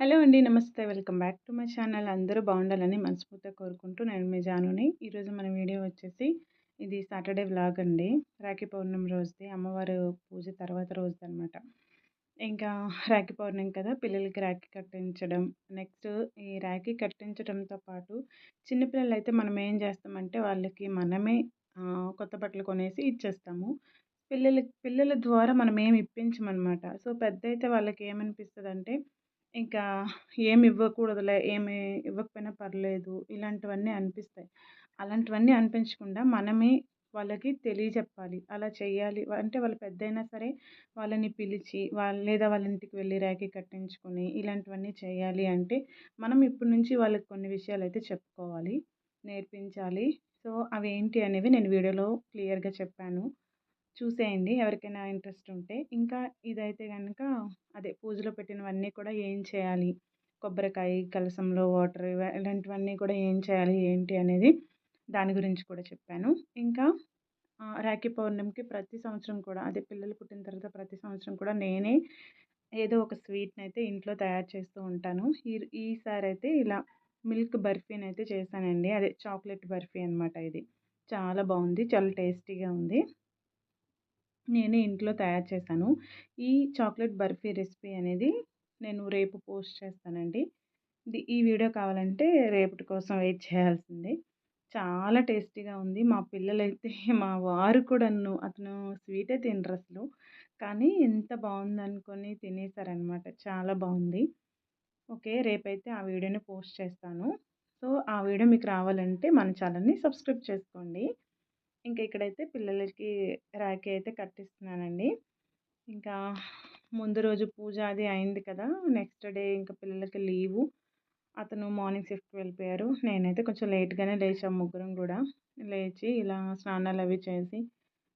Hello అండి. నమస్తే. Welcome back to my channel. అందరూ బాగుండాలని మనస్ఫూర్తిగా కోరుకుంటూ నేను మీ జానుని. ఈరోజు మన వీడియో వచ్చేసి ఇది సాటర్డే వ్లాగ్ అండి. రాఖీ పౌర్ణమి రోజుది. అమ్మవారు పూజ తర్వాత రోజుది అనమాట ఇంకా రాఖీ పౌర్ణమి కదా! పిల్లలకి రాఖీ కట్టించడం. నెక్స్ట్ ఈ రాఖీ కట్టించడంతో పాటు చిన్నపిల్లలు అయితే మనం ఏం చేస్తామంటే వాళ్ళకి మనమే కొత్త బట్టలు కొనేసి ఇచ్చేస్తాము. పిల్లలకి పిల్లల ద్వారా మనం ఏమి ఇప్పించమనమాట. సో, పెద్ద అయితే వాళ్ళకి ఏమనిపిస్తుంది అంటే ఇంకా ఏమి ఇవ్వకూడదులే, ఏమి ఇవ్వకపోయినా పర్లేదు. ఇలాంటివన్నీ అనిపిస్తాయి. అలాంటివన్నీ అనిపించకుండా మనమే వాళ్ళకి తెలియజెప్పాలి. అలా చేయాలి. అంటే వాళ్ళు పెద్దయినా సరే వాళ్ళని పిలిచి వాళ్ళ లేదా వాళ్ళ ఇంటికి వెళ్ళి రాఖీ కట్టించుకొని ఇలాంటివన్నీ చేయాలి అంటే మనం ఇప్పటి నుంచి వాళ్ళకి కొన్ని విషయాలు అయితే చెప్పుకోవాలి. నేర్పించాలి. సో, అవి ఏంటి అనేవి నేను వీడియోలో క్లియర్‌గా చెప్పాను. చూసేయండి ఎవరికైనా ఇంట్రెస్ట్ ఉంటే. ఇంకా ఇదైతే కనుక అదే పూజలో పెట్టినవన్నీ కూడా ఏం చేయాలి? కొబ్బరికాయ, కలసంలో వాటర్ ఇలాంటివన్నీ కూడా ఏం చేయాలి? ఏంటి? అనేది దాని గురించి కూడా చెప్పాను. ఇంకా రాఖీ పౌర్ణమికి ప్రతి సంవత్సరం కూడా అదే పిల్లలు పుట్టిన తర్వాత ప్రతి సంవత్సరం కూడా నేనే ఏదో ఒక స్వీట్ని అయితే ఇంట్లో తయారు చేస్తూ ఉంటాను. ఈ అయితే ఇలా మిల్క్ బర్ఫీనైతే చేశానండి. అదే చాక్లెట్ బర్ఫీ అనమాట ఇది. చాలా బాగుంది చాలా టేస్టీగా ఉంది. నేనే ఇంట్లో తయారు చేశాను. ఈ చాక్లెట్ బర్ఫీ రెసిపీ అనేది నేను రేపు పోస్ట్ చేస్తానండి. ఈ వీడియో కావాలంటే రేపటి కోసం వెయిట్ చేయాల్సిందే. చాలా టేస్టీగా ఉంది. మా పిల్లలైతే మా వారు కూడాను అతను స్వీటే తినరసలు. కానీ ఎంత బావుందనుకోని తినేసారనమాట. చాలా బాగుంది ఓకే. రేపైతే ఆ వీడియోని పోస్ట్ చేస్తాను. సో, ఆ వీడియో మీకు రావాలంటే మన ఛానల్‌ని సబ్స్క్రైబ్ చేసుకోండి. ఇంకా ఇక్కడైతే పిల్లలకి రాఖీ అయితే కట్టిస్తున్నానండి. ఇంకా ముందు రోజు పూజ అది అయింది కదా! నెక్స్ట్ డే ఇంకా పిల్లలకి లీవు. అతను మార్నింగ్ షిఫ్ట్ వెళ్ళిపోయారు. నేనైతే కొంచెం లేట్‌గానే లేచాం ముగ్గురం కూడా లేచి ఇలా స్నానాలు అవి చేసి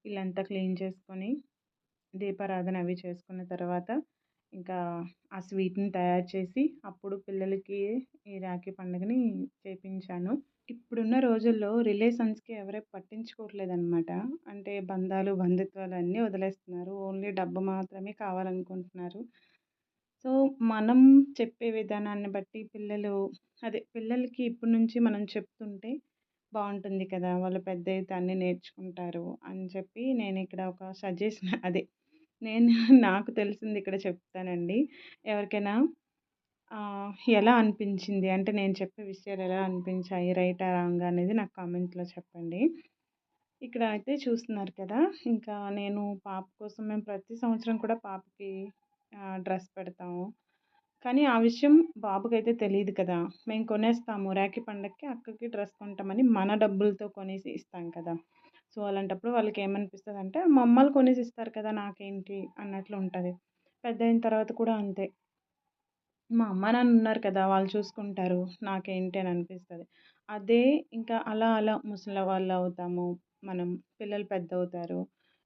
ఇల్లంతా క్లీన్ చేసుకొని దీపారాధన అవి చేసుకున్న తర్వాత ఇంకా ఆ స్వీట్‌ని తయారు చేసి అప్పుడు పిల్లలకి ఈ రాఖీ పండుగని చేపించాను. ఇప్పుడున్న రోజుల్లో రిలేషన్స్‌కి ఎవరు పట్టించుకోవట్లేదనమాట. అంటే బంధాలు, బంధుత్వాలు అన్నీ వదిలేస్తున్నారు. ఓన్లీ డబ్బు మాత్రమే కావాలనుకుంటున్నారు. సో, మనం చెప్పే విధానాన్ని బట్టి పిల్లలు అదే పిల్లలకి ఇప్పటి నుంచి మనం చెప్తుంటే బాగుంటుంది కదా! వాళ్ళు పెద్ద అయితే అన్నీ నేర్చుకుంటారు అని చెప్పి నేను ఇక్కడ ఒక సజెషన్ అదే నేను నాకు తెలిసింది ఇక్కడ చెప్తానండి. ఎవరికైనా ఎలా అనిపించింది? అంటే నేను చెప్పే విషయాలు ఎలా అనిపించాయి? రైట్ రాంగ్ అనేది నాకు కామెంట్‌లో చెప్పండి. ఇక్కడ అయితే చూస్తున్నారు కదా! ఇంకా నేను పాప కోసం మేము ప్రతి సంవత్సరం కూడా పాపకి డ్రెస్ పెడతాము. కానీ ఆ విషయం బాబుకైతే తెలియదు కదా! మేము కొనేస్తాము. రాఖీ పండగకి అక్కకి డ్రెస్ కొంటామని మన డబ్బులతో కొనేసి ఇస్తాం కదా! సో, అలాంటప్పుడు వాళ్ళకి ఏమనిపిస్తుంది అంటే మమ్మల్ని కొనేసి ఇస్తారు కదా! నాకేంటి అన్నట్లు ఉంటది. పెద్దయిన తర్వాత కూడా అంతే. మా అమ్మ, నాన్న ఉన్నారు కదా! వాళ్ళు చూసుకుంటారు. నాకేంటి అని అనిపిస్తుంది అదే ఇంకా అలా అలా ముసలి వాళ్ళు అవుతాము. మనం పిల్లలు పెద్ద అవుతారు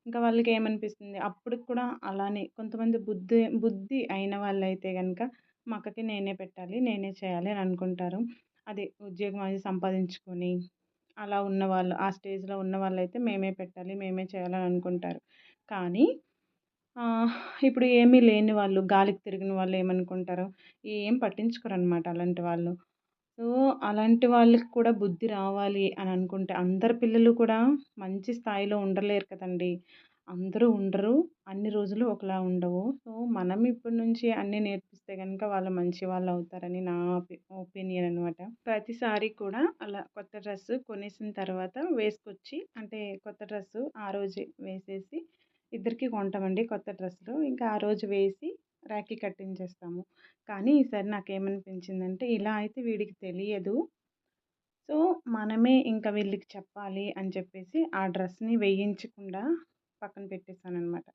ఇంకా వాళ్ళకి ఏమనిపిస్తుంది అప్పటికి కూడా అలానే కొంతమంది బుద్ధి బుద్ధి అయిన వాళ్ళైతే కనుక మా అక్కకి నేనే పెట్టాలి. నేనే చేయాలి అని అనుకుంటారు. అదే ఉద్యోగం అది సంపాదించుకొని అలా ఉన్నవాళ్ళు ఆ స్టేజ్‌లో ఉన్నవాళ్ళైతే మేమే పెట్టాలి. మేమే చేయాలని అనుకుంటారు. కానీ ఇప్పుడు ఏమీ లేని వాళ్ళు గాలికి తిరిగిన వాళ్ళు ఏమనుకుంటారు? ఏం పట్టించుకోరు అనమాట అలాంటి వాళ్ళు. సో, అలాంటి వాళ్ళకి కూడా బుద్ధి రావాలి అని అనుకుంటే అందరి పిల్లలు కూడా మంచి స్థాయిలో ఉండలేరు కదండీ! అందరూ ఉండరు. అన్ని రోజులు ఒకలా ఉండవు. సో, మనం ఇప్పటి నుంచి అన్నీ నేర్పిస్తే కనుక వాళ్ళు మంచి వాళ్ళు అవుతారని నా ఒపీనియన్ అనమాట. ప్రతిసారి కూడా అలా కొత్త డ్రెస్ కొనేసిన తర్వాత వేసుకొచ్చి అంటే కొత్త డ్రెస్సు ఆ రోజే వేసేసి ఇద్దరికి కొంటామండి కొత్త డ్రెస్సులు. ఇంకా ఆ రోజు వేసి రాఖీ కట్టించేస్తాము. కానీ ఈసారి నాకేమనిపించిందంటే ఇలా అయితే వీడికి తెలియదు. సో, మనమే ఇంకా వీళ్ళకి చెప్పాలి అని చెప్పేసి ఆ డ్రెస్‌ని వేయించకుండా పక్కన పెట్టేసాననమాట.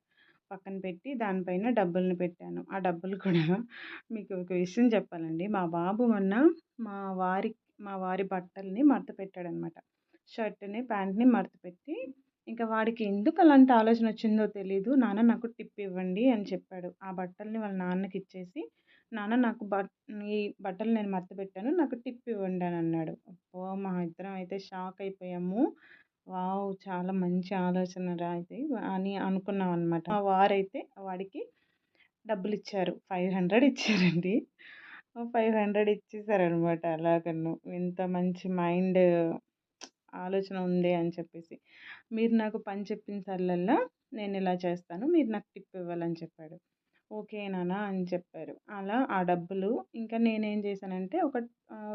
పక్కన పెట్టి దానిపైన డబ్బుల్ని పెట్టాను. ఆ డబ్బులు కూడా మీకు ఒక విషయం చెప్పాలండి. మా బాబు మొన్న మా వారి మా వారి బట్టల్ని మడత పెట్టాడనమాట. షర్ట్‌ని, ప్యాంట్‌ని మడత పెట్టి ఇంకా వాడికి ఎందుకు అలాంటి ఆలోచన వచ్చిందో తెలీదు. నాన్న నాకు టిప్ ఇవ్వండి అని చెప్పాడు. ఆ బట్టల్ని వాళ్ళ నాన్నకి ఇచ్చేసి నాన్న నాకు బట్ ఈ బట్టలు నేను మడత పెట్టాను. నాకు టిప్ ఇవ్వండి అని అన్నాడు. అబ్బో! మా ఇద్దరం అయితే షాక్ అయిపోయాము. వావ్! చాలా మంచి ఆలోచనరా ఇది అని అనుకున్నామనమాట. మా వారైతే వాడికి డబ్బులు ఇచ్చారు ఫైవ్ హండ్రెడ్ ఇచ్చారండి. ఫైవ్ హండ్రెడ్ ఇచ్చేసారనమాట అలాగను ఇంత మంచి మైండ్ ఆలోచన ఉంది అని చెప్పేసి మీరు నాకు పని చెప్పిన సార్లల్లా నేను ఇలా చేస్తాను మీరు నాకు టిప్ ఇవ్వాలని చెప్పాడు ఓకే నాన్న అని చెప్పారు. అలా ఆ డబ్బులు ఇంకా నేనేం చేశానంటే ఒక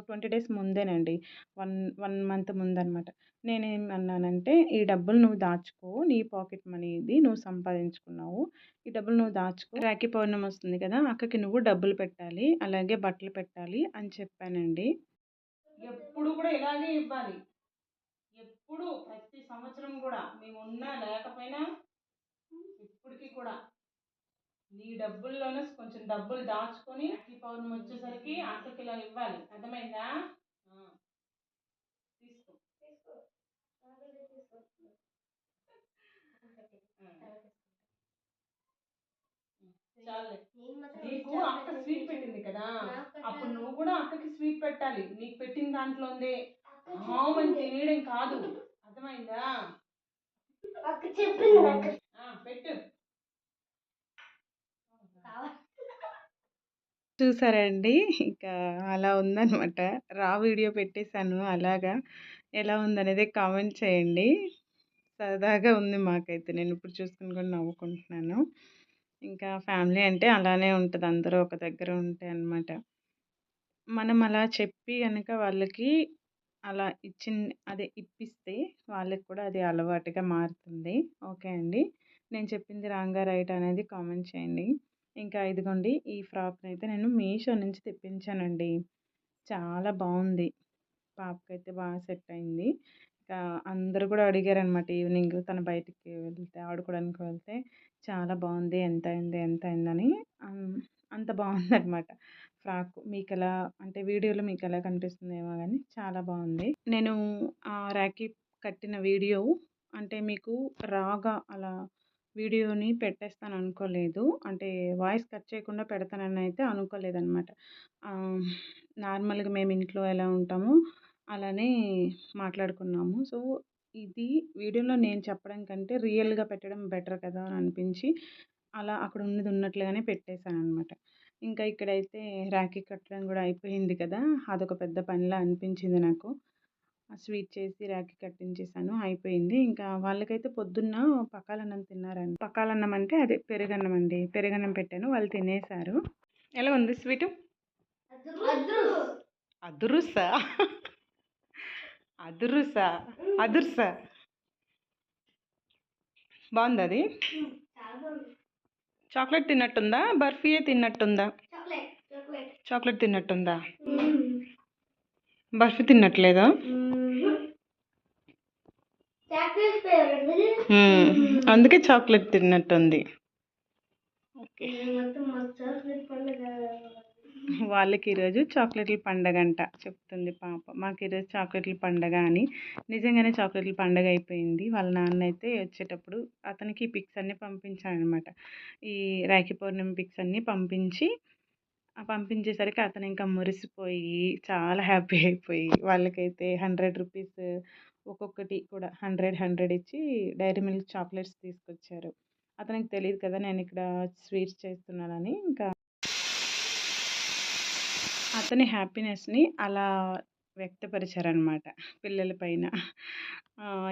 ట్వంటీ డేస్ ముందేనండి. వన్ వన్ మంత్ ముందనమాట. నేనేమన్నానంటే ఈ డబ్బులు నువ్వు దాచుకో నీ పాకెట్ మనీ ఇది నువ్వు సంపాదించుకున్నావు. ఈ డబ్బులు నువ్వు దాచుకో. రాఖీ పౌర్ణమి వస్తుంది కదా అక్కకి నువ్వు డబ్బులు పెట్టాలి అలాగే బట్టలు పెట్టాలి అని చెప్పానండి. ఎప్పుడు కూడా ఇలాగే ఇవ్వాలి. ఎప్పుడు ప్రతి సంవత్సరం కూడా మేము ఉన్నా లేకపోయినా ఇప్పటికీ కూడా నీ డబ్బుల్లోనే కొంచెం డబ్బులు దాచుకొని రాఖీ పౌర్ణమి వచ్చేసరికి అక్కకి ఇలా ఇవ్వాలి. అర్థమైందా? తీసుకో. చాలే. నీకు అక్క స్వీట్ పెట్టింది కదా? అప్పుడు నువ్వు కూడా అక్కకి స్వీట్ పెట్టాలి. నీకు పెట్టిన దాంట్లో ఉంది మామని తినేయడం కాదు. అర్థమైందా? పెట్టు. చూసారండి ఇంకా అలా ఉందనమాట రా వీడియో పెట్టేశాను అలాగా. ఎలా ఉందనేది కామెంట్ చేయండి. సరదాగా ఉంది మాకైతే. నేను ఇప్పుడు చూసుకుని కూడా నవ్వుకుంటున్నాను. ఇంకా ఫ్యామిలీ అంటే అలానే ఉంటుంది. అందరూ ఒక దగ్గర ఉంటే అనమాట మనం అలా చెప్పి కనుక వాళ్ళకి అలా ఇచ్చి అదే ఇప్పిస్తే వాళ్ళకి కూడా అది అలవాటుగా మారుతుంది. ఓకే అండి. నేను చెప్పింది రాంగా రైట్ అనేది కామెంట్ చేయండి. ఇంకా ఇదిగోండి ఈ ఫ్రాక్ని అయితే నేను మీషో నుంచి తెప్పించానండి. చాలా బాగుంది పాపకైతే బాగా సెట్ అయింది ఇంకా అందరూ కూడా అడిగారనమాట ఈవినింగ్ తను బయటికి వెళ్తే ఆడుకోవడానికి వెళ్తే చాలా బాగుంది ఎంత అయింది ఎంత అయిందని అంత బాగుందనమాట ఫ్రాక్. మీకు ఎలా అంటే వీడియోలో మీకు ఎలా కనిపిస్తుందేమో కానీ చాలా బాగుంది నేను ఆ రాఖీ కట్టిన వీడియో అంటే మీకు రాగా అలా వీడియోని పెట్టేస్తాను అనుకోలేదు అంటే వాయిస్ కట్ చేయకుండా పెడతానని అయితే అనుకోలేదన్నమాట నార్మల్గా మేము ఇంట్లో ఎలా ఉంటామో అలానే మాట్లాడుకున్నాము. సో ఇది వీడియోలో నేను చెప్పడం కంటే రియల్గా పెట్టడం బెటర్ కదా అని అనిపించి అలా అక్కడ ఉన్నది ఉన్నట్లుగానే పెట్టేశాను అనమాట ఇంకా ఇక్కడైతే రాఖీ కట్టడం కూడా అయిపోయింది కదా అదొక పెద్ద పనిలా అనిపించింది నాకు. స్వీట్ చేసి రాఖీ కట్టించేసాను అయిపోయింది. ఇంకా వాళ్ళకైతే పొద్దున్న పకాలన్నం తిన్నారండి. పకాలన్నం అంటే అదే పెరుగన్నం అండి. పెరుగన్నం పెట్టాను వాళ్ళు తినేశారు. ఎలా ఉంది స్వీటు? అదురుసా అదురుసా అదుర్సా బాగుంది అది? చాక్లెట్ తిన్నట్టుందా? బర్ఫీయే తిన్నట్టుందా? చాక్లెట్ తిన్నట్టుందా? బర్ఫీ తిన్నట్లేదా? అందుకే చాక్లెట్ తిన్నట్టుంది. ఓకే. వాళ్ళకి ఈరోజు చాక్లెట్ల పండగ అంట చెప్తుంది పాప. మాకు ఈరోజు చాక్లెట్ల పండగ అని. నిజంగానే చాక్లెట్ల పండగ అయిపోయింది. వాళ్ళ నాన్న అయితే వచ్చేటప్పుడు అతనికి పిక్స్ అన్నీ పంపించానమాట ఈ రాఖీ పౌర్ణమి పిక్స్ అన్నీ పంపించి పంపించేసరికి అతను ఇంకా మురిసిపోయి చాలా హ్యాపీ అయిపోయి వాళ్ళకైతే హండ్రెడ్ రూపీస్ ఒక్కొక్కటి కూడా హండ్రెడ్ హండ్రెడ్ ఇచ్చి డైరీ మిల్క్ చాక్లెట్స్ తీసుకొచ్చారు. అతనికి తెలియదు కదా నేను ఇక్కడ స్వీట్స్ చేస్తున్నానని. ఇంకా అతని హ్యాపీనెస్ని అలా వ్యక్తపరిచారనమాట పిల్లల పైన.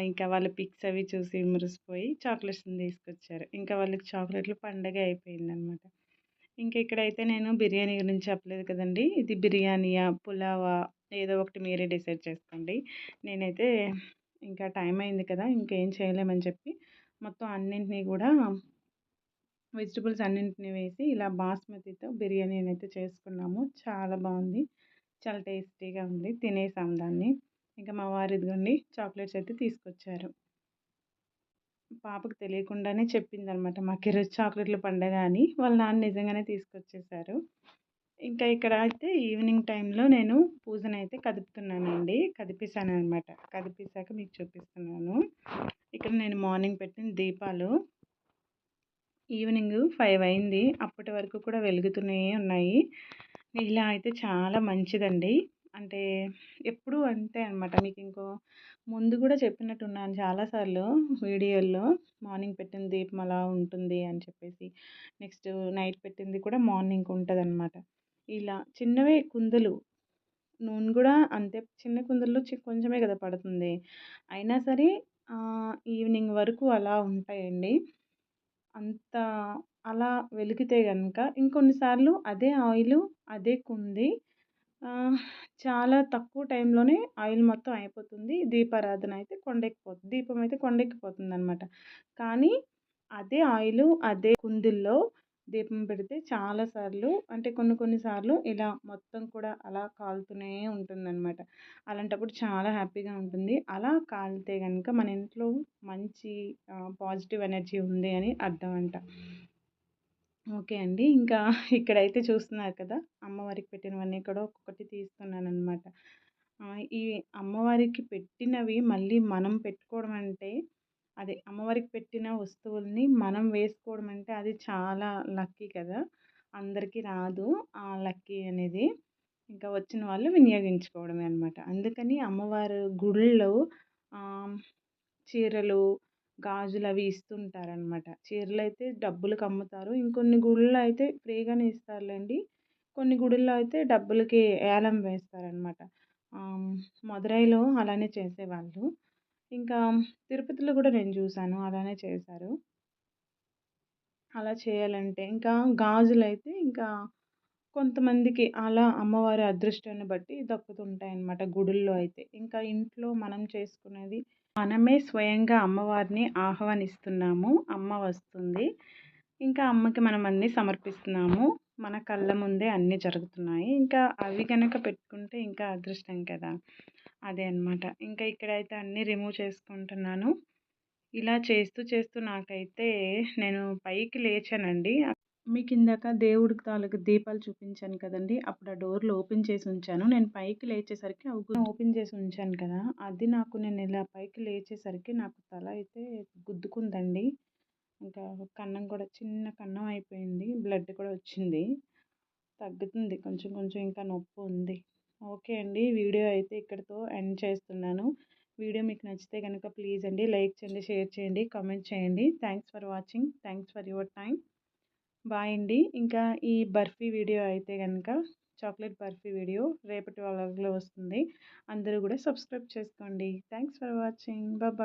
ఇంకా వాళ్ళ పిక్స్ అవి చూసి మురిసిపోయి చాక్లెట్స్ని తీసుకొచ్చారు. ఇంకా వాళ్ళకి చాక్లెట్లు పండగ అయిపోయిందనమాట ఇంకా ఇక్కడైతే నేను బిర్యానీ గురించి చెప్పలేదు కదండి. ఇది బిర్యానీయా పులావా ఏదో ఒకటి మీరే డిసైడ్ చేసుకోండి. నేనైతే ఇంకా టైం అయింది కదా ఇంకేం చేయలేమని చెప్పి మొత్తం అన్నింటినీ కూడా వెజిటబుల్స్ అన్నింటినీ వేసి ఇలా బాస్మతితో బిర్యానీ అయితే చేసుకున్నాము. చాలా బాగుంది. చాలా టేస్టీగా ఉంది. తినేసాం దాన్ని. ఇంకా మా వారు ఇదిగోండి చాక్లెట్స్ అయితే తీసుకొచ్చారు. పాపకు తెలియకుండానే చెప్పిందనమాట. మాకు ఈరోజు చాక్లెట్ల పండగ అని వాళ్ళ నాన్న నిజంగానే తీసుకొచ్చేసారు. ఇంకా ఇక్కడ అయితే ఈవినింగ్ టైంలో నేను పూజనైతే అయితే కదుపుతున్నానండి. కదిపేశాను అనమాట కదిపేశాక మీకు చూపిస్తున్నాను. ఇక్కడ నేను మార్నింగ్ పెట్టిన దీపాలు. ఈవినింగ్ ఫైవ్ అయింది. అప్పటి వరకు కూడా వెలుగుతూనే ఉన్నాయి. ఇలా అయితే చాలా మంచిదండి. అంటే ఎప్పుడు అంతే అనమాట మీకు ఇంకో ముందు కూడా చెప్పినట్టున్నాను చాలాసార్లు వీడియోల్లో మార్నింగ్ పెట్టిన దీపం అలా ఉంటుంది అని చెప్పేసి నెక్స్ట్ నైట్ పెట్టింది కూడా మార్నింగ్ ఉంటుంది అనమాట ఇలా చిన్నవే కుందులు నూనె కూడా అంతే చిన్న కుందుల్లో కొంచెమే కదా పడుతుంది. అయినా సరే ఈవినింగ్ వరకు అలా ఉంటాయండి. అంత అలా వెలిగితే కనుక ఇంకొన్నిసార్లు అదే ఆయిల్ అదే కుంది చాలా తక్కువ టైంలోనే ఆయిల్ మొత్తం అయిపోతుంది. దీపారాధన అయితే కొండెక్కిపోతుంది దీపం అయితే కొండెక్కిపోతుంది అనమాట కానీ అదే ఆయిల్ అదే కుందుల్లో దీపం పెడితే చాలాసార్లు అంటే కొన్ని కొన్ని సార్లు ఇలా మొత్తం కూడా అలా కాలుతూనే ఉంటుందన్నమాట అలాంటప్పుడు చాలా హ్యాపీగా ఉంటుంది. అలా కాలితే కనుక మన ఇంట్లో మంచి పాజిటివ్ ఎనర్జీ ఉంది అని అర్థం అంట. ఓకే అండి. ఇంకా ఇక్కడైతే చూస్తున్నారు కదా! అమ్మవారికి పెట్టినవన్నీ కూడా ఒక్కొక్కటి తీస్తున్నాను అనమాట ఈ అమ్మవారికి పెట్టినవి మళ్ళీ మనం పెట్టుకోవడం అంటే అదే అమ్మవారికి పెట్టిన వస్తువుల్ని మనం వేసుకోవడం అంటే అది చాలా లక్కీ కదా! అందరికీ రాదు ఆ లక్కీ అనేది. ఇంకా వచ్చిన వాళ్ళు వినియోగించుకోవడమే అనమాట అందుకని అమ్మవారు గుళ్ళో చీరలు గాజులు అవి ఇస్తుంటారనమాట. చీరలు అయితే డబ్బులకు అమ్ముతారు. ఇంకొన్ని గుళ్ళో అయితే ఫ్రీగానే ఇస్తారులేండి. కొన్ని గుడుల్లో అయితే డబ్బులకి ఏలం వేస్తారనమాట. మదురైలో అలానే చేసేవాళ్ళు. ఇంకా తిరుపతిలో కూడా నేను చూశాను అలానే చేశారు. అలా చేయాలంటే ఇంకా గాజులు అయితే ఇంకా కొంతమందికి అలా అమ్మవారి అదృష్టాన్ని బట్టి దక్కుతుంటాయి అన్నమాట గుడుల్లో అయితే. ఇంకా ఇంట్లో మనం చేసుకునేది మనమే స్వయంగా అమ్మవారిని ఆహ్వానిస్తున్నాము. అమ్మ వస్తుంది. ఇంకా అమ్మకి మనం అన్నీ సమర్పిస్తున్నాము. మన కళ్ళ ముందే అన్నీ జరుగుతున్నాయి. ఇంకా అవి కనుక పెట్టుకుంటే ఇంకా అదృష్టం కదా. అదే అనమాట ఇంకా ఇక్కడైతే అన్నీ రిమూవ్ చేసుకుంటున్నాను. ఇలా చేస్తూ చేస్తూ నాకైతే నేను పైకి లేచానండి. మీకు ఇందాక దేవుడికి తాలూకు దీపాలు చూపించాను కదండి. అప్పుడు ఆ డోర్లు ఓపెన్ చేసి ఉంచాను. నేను పైకి లేచేసరికి అవి ఓపెన్ చేసి ఉంచాను కదా. అది నాకు నేను ఇలా పైకి లేచేసరికి నాకు తల అయితే గుద్దుకుందండి. ఇంకా కన్నం కూడా చిన్న కన్నం అయిపోయింది. బ్లడ్ కూడా వచ్చింది. తగ్గుతుంది. కొంచెం కొంచెం ఇంకా నొప్పి ఉంది. ఓకే అండి. వీడియో అయితే ఇక్కడితో ఎండ్ చేస్తున్నాను. వీడియో మీకు నచ్చితే కనుక ప్లీజ్ అండి లైక్ చేయండి షేర్ చేయండి కామెంట్ చేయండి. Thanks for watching. Thanks for your time bye అండి. ఇంకా ఈ బర్ఫీ వీడియో అయితే కనుక చాక్లెట్ బర్ఫీ వీడియో రేపటి వాళ్ళలో వస్తుంది. అందరూ కూడా సబ్స్క్రైబ్ చేసుకోండి. Thanks for watching. బాయ్.